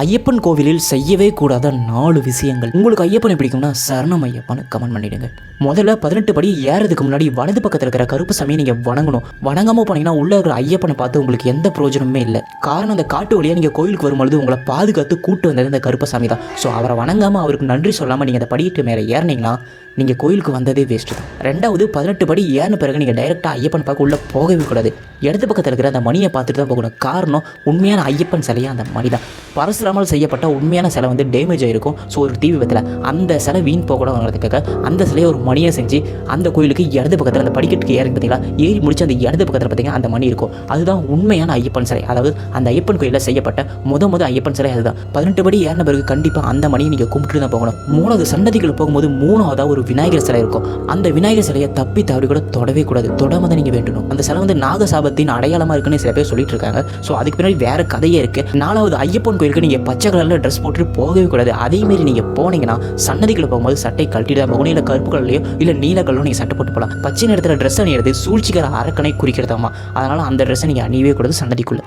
ஐயப்பன் கோவிலில் செய்யவே கூடாத நாலு விஷயங்கள். உங்களுக்கு ஐயப்பனை பிடிக்கும்னா சரணம் ஐயப்பன் கமெண்ட் பண்ணிடுங்க. முதல்ல பதினெட்டு படி ஏறதுக்கு முன்னாடி வலது பக்கத்தில் இருக்கிற கருப்பு சாமியை நீங்கள் வணங்கணும். வணங்காம போனீங்கன்னா உள்ள இருக்கிற ஐயப்பனை பார்த்து உங்களுக்கு எந்த பிரயோஜனமே இல்லை. காரணம் அந்த காட்டு வழியாக நீங்கள் கோயிலுக்கு வரும்பொழுது உங்களை பாதுகாத்து கூட்டு வந்தது இந்த கருப்பு சாமி தான். ஸோ அவரை வணங்காமல் அவருக்கு நன்றி சொல்லாமல் நீங்கள் அந்த படிக்கிட்டு மேலே ஏறினீங்கன்னா நீங்கள் கோயிலுக்கு வந்ததே வேஸ்ட்டு தான். ரெண்டாவது பதினெட்டு படி ஏறின பிறகு நீங்கள் டைரெக்டாக ஐயப்பன் பார்க்க உள்ளே போகவே கூடாது. இடது பக்கத்தில் இருக்கிற அந்த மணியை பார்த்துட்டு தான் போகணும். காரணம் உண்மையான ஐயப்பன் சிலையாக அந்த மணி தான். பரசுராமல் செய்யப்பட்ட உண்மையான சிலை வந்து டேமேஜ் ஆகிருக்கும் ஸோ ஒரு தீ விபத்தில். அந்த சிலை வீண் போகக்கூடாதுங்கிறதுக்காக அந்த சிலையை ஒரு மணியை செஞ்சு அந்த கோயிலுக்கு இடது பக்கத்தில் அந்த படிக்கட்டுக்கு ஏறி பார்த்தீங்களா ஏறி முடிச்சு அந்த இடது பக்கத்தில் பார்த்தீங்கன்னா அந்த மணி இருக்கும். அதுதான் உண்மையான ஐயப்பன் சிலை. அதாவது அந்த ஐயப்பன் கோயிலில் செய்யப்பட்ட முத முத ஐயப்பன் சிலை அதுதான். பதினெட்டு படி ஏறின பிறகு கண்டிப்பாக அந்த மணியை நீங்கள் கும்பிட்டு தான் போகணும். மூணாவது சன்னதிகள் போகும்போது மூணாவதாக ஒரு விநாயகர் சிலை இருக்கும் அந்த விநாயகர் சிலையை தப்பி தவறி கூட தொடவே கூடாது. தொடாம தான் நீங்கள் வேண்டணும். அந்த சிலை வந்து நாகசாபத்தின் அடையாளமாக இருக்குன்னு சில பேர் சொல்லிட்டு இருக்காங்க. ஸோ அதுக்கு பின்னாடி வேற கதையே இருக்கு. நாலாவது ஐயப்பன் கோயிலுக்கு நீங்கள் பச்சை கலரில் ட்ரெஸ் போட்டு போகவே கூடாது. அதேமாரி நீங்கள் போனீங்கன்னா சன்னதிகளை போகும்போது சட்டை கழட்டிட்டு தான் போகணும். இல்லை கருப்பு கலர்லையோ இல்லை நீல கலரோ நீங்கள் சட்டை போட்டு போகலாம். பச்சை நேரத்தில் ட்ரெஸ் அணியிறது சூழ்ச்சிகர அரக்கனை குறிக்கிறதாமா. அதனால அந்த ட்ரெஸ்ஸை நீங்கள் அணியவே கூடாது சன்னதிக்குள்ள.